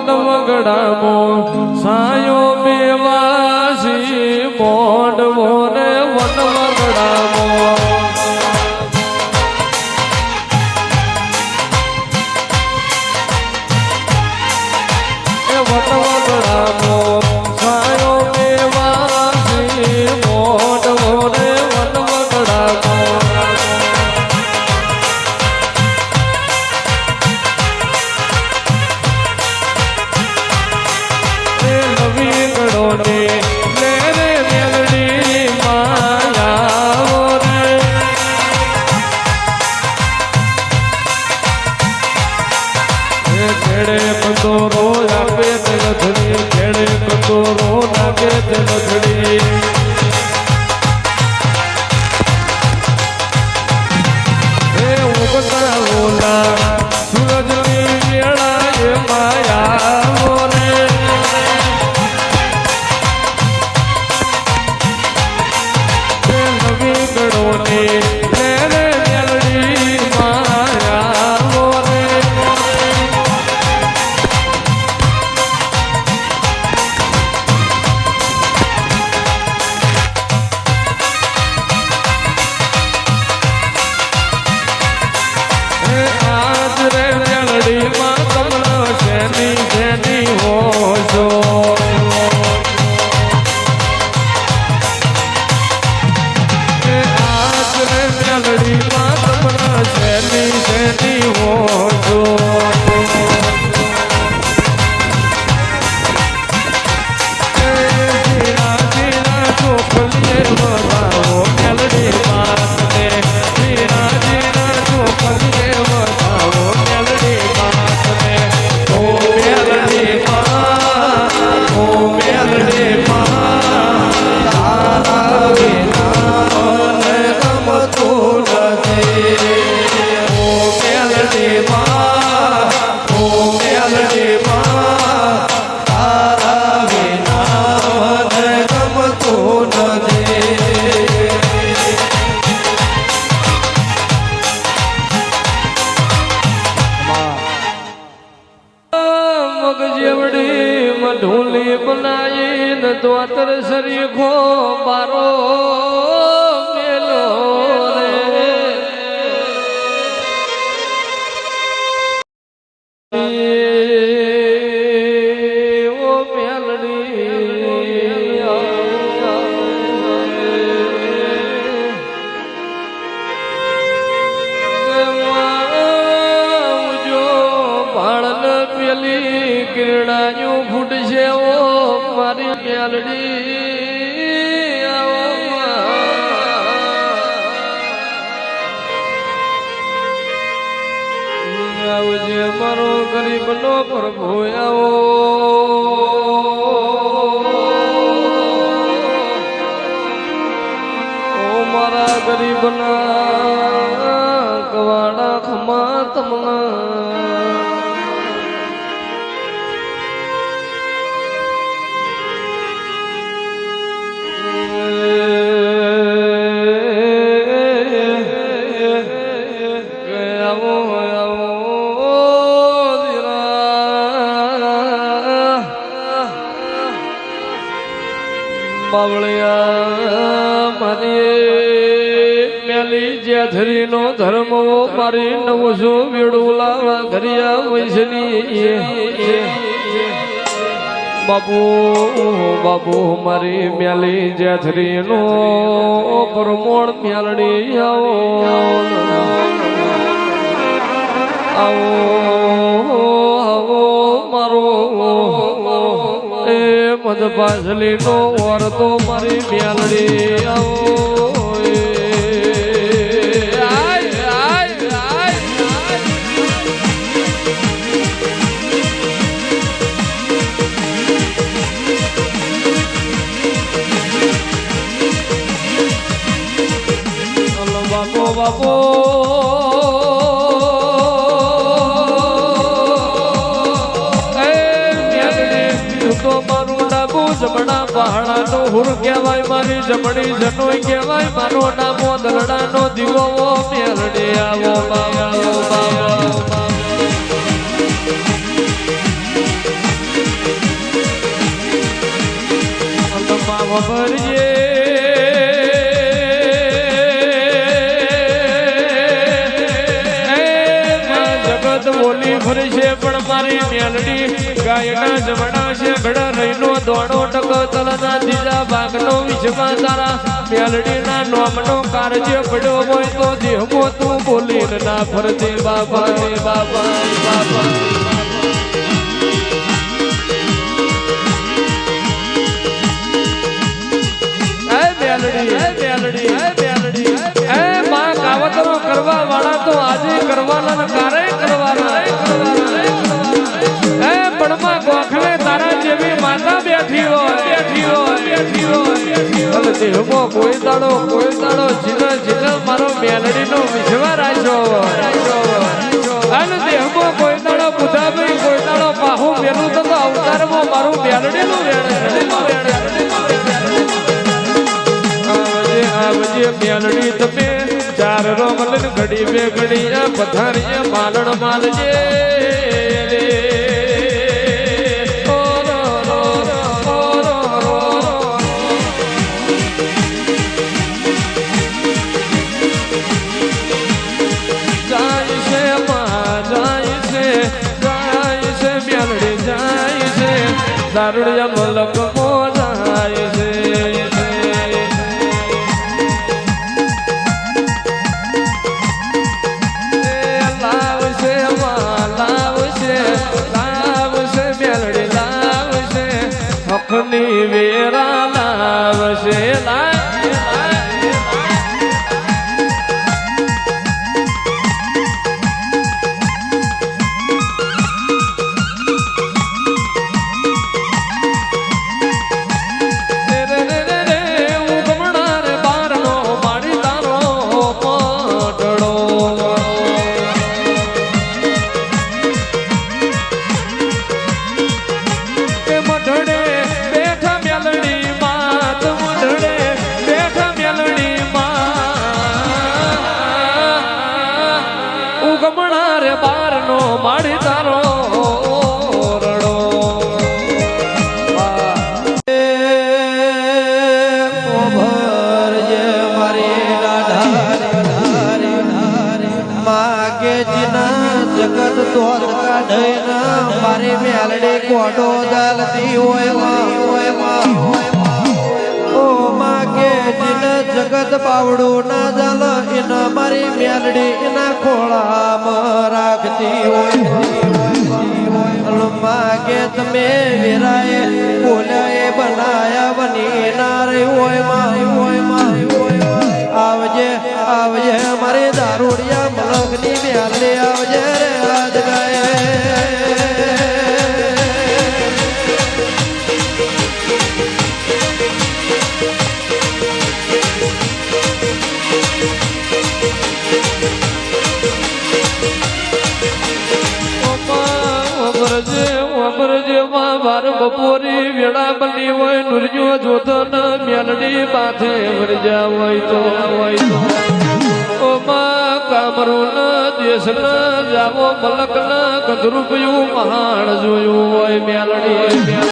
One વગડામો સાયો બેવાસી મોડવો રે one વગડામો એ વટવગડામો ગણોને લે રે મેલડી માયાવો રે એ ખેડે કંદોરો આપે તે લથડી ખેડે કંદોરો નાગે તે લથડી Yeah. મગજેવડી મઢુલી બનાવી ન દ્વાતર શરીખો મારો મેલો રે. કિરણાયું ફૂટશે ઓ મારી મેલડી. આવો આવજે મારો ગરીબ નો પ્રભુ આવો બાવળિયા મારી મેલી જેથરી નો ધર્મ મારી નવસો વેડું લાવા ઘરિયા વૈષ્ણી બાબુ બાબુ મારી મેલી જેથરી નો પ્રમોણ મેલડી આવો. આવો. મદ પાછલી નો વરતો મારી મેલડી આવો. બાપો. હુર કહેવાય મારી જમણી જનોય કહેવાય. મારો નામો દલડાનો દીવો બાબા આવો બાબા માં બોલી ફરશે પણ મારી મેલડી ગાયના જમણા છે ઘડા રહીનો દોડો ટકો તલના દીજા ભાગનો વિષમાં તારા. મેલડીના નોમનો કારજે પડ્યો હોય તો દેહમો તું બોલીને ના ફરજે બાબા બાબા બાબા પણમાં ગોખલે તારા જેવી માતા બેઠી હોય બેઠી હોય બેઠી હોય અને દેહમાં કોઈ દાડો કોઈ દાડો જીને જીને મારો મેલડીનો વિશ્વા રાખ્યો અને દેહમાં કોઈ દાડો બુધાભાઈ કોઈ દાડો પાહુ મેલું તો અવતારમાં મારું મેલડીનું વેણ મેલડી તમે ચાર રોમલ ઘડી બે ઘડી પથારી માલણ માલજે. William માં રે બાર નો માડી તારો રડો જગત દોત કાઢીના મારી મેલડી કોટો દલતી હોય હોય હોય ઓ માગે જીન જગત પાવડું ના જલ, એના મારી મેલડી એના ખોળામાં રાખતી હોય માગે તમે વિરાય બોલાએ બનાયા, બની હોયમાં હોય માય હોયમાં. આવજે આવજે, મારી માં વાર બપોરી વેળા બની હોય, નુરજો જોતન મેલડી માથે વરજા હોય તો હોય તો. ઓ માં કામરું દેશ ન જાવો મલક ન કદરૂપિયું મહાણ જોયું હોય, મેલડી.